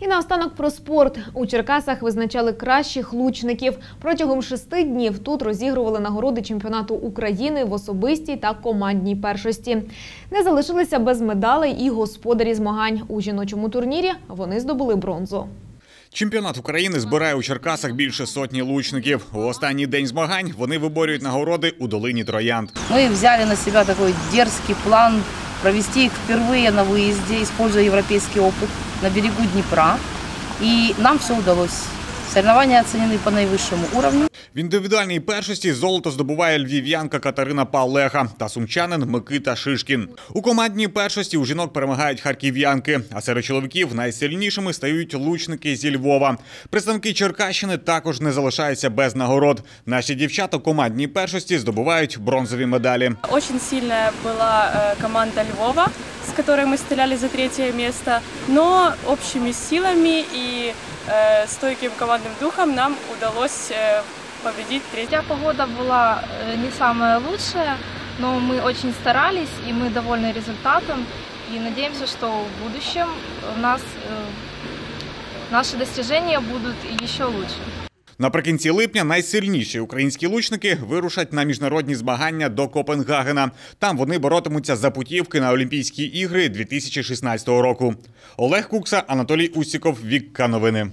І наостанок про спорт. У Черкасах визначали кращих лучників. Протягом шести днів тут розігрували нагороди чемпіонату України в особистій та командній першості. Не залишилися без медалей і господарі змагань. У жіночому турнірі вони здобули бронзу. Чемпіонат України збирає у Черкасах більше сотні лучників. У останній день змагань вони виборюють нагороди у долині Троянд. Мы взяли на себя такой дерзкий план провести их впервые на выезде, используя европейский опыт на берегу Днепра. И нам все удалось. Соревнования оценены по наивысшему уровню. В індивідуальній першості золото здобуває львів'янка Катерина Павлеха та сумчанин Микита Шишкін. У командній першості у жінок перемагають харків'янки, а серед чоловіків найсильнішими стають лучники зі Львова. Представники Черкащини також не залишаються без нагород. Наші дівчата у командній першості здобувають бронзові медалі. Очень сильная была э, команда Львова, с которой мы стреляли за третье место, но общими силами и э, стойким командным духом нам удалось э, победить третье. Хотя погода была э, не самая лучшая, но мы очень старались и мы довольны результатом. И надеемся, что в будущем у нас э, наши достижения будут еще лучше. Наприкінці липня найсильніші українські лучники вирушать на міжнародні змагання до Копенгагена. Там вони боротимуться за путівки на Олімпійські ігри 2016 року. Олег Кукса, Анатолій Усіков, Вікка Новини.